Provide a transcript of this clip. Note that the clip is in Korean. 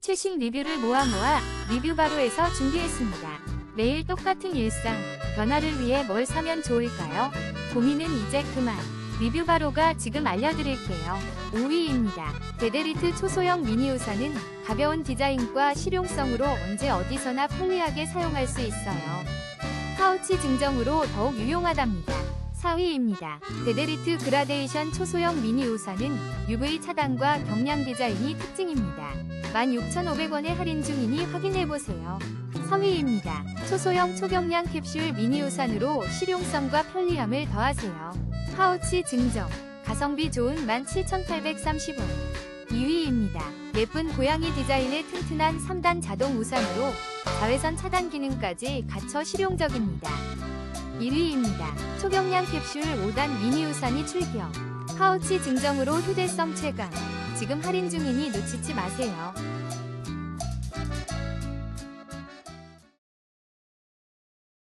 최신 리뷰를 모아 모아 리뷰 바로에서 준비했습니다. 매일 똑같은 일상, 변화를 위해 뭘 사면 좋을까요? 고민은 이제 그만. 리뷰 바로가 지금 알려드릴게요. 5위입니다. 데데리트 초소형 미니 우산은 가벼운 디자인과 실용성으로 언제 어디서나 편리하게 사용할 수 있어요. 파우치 증정으로 더욱 유용하답니다. 4위입니다. 데데리트 그라데이션 초소형 미니 우산은 UV 차단과 경량 디자인이 특징입니다. 16,500원에 할인 중이니 확인해보세요. 3위입니다. 초소형 초경량 캡슐 미니 우산으로 실용성과 편리함을 더하세요. 파우치 증정. 가성비 좋은 17,830원. 2위입니다. 예쁜 고양이 디자인의 튼튼한 3단 자동 우산으로 자외선 차단 기능까지 갖춰 실용적입니다. 1위입니다. 초경량 캡슐 5단 미니 우산이 출격. 파우치 증정으로 휴대성 최강. 지금 할인 중이니 놓치지 마세요.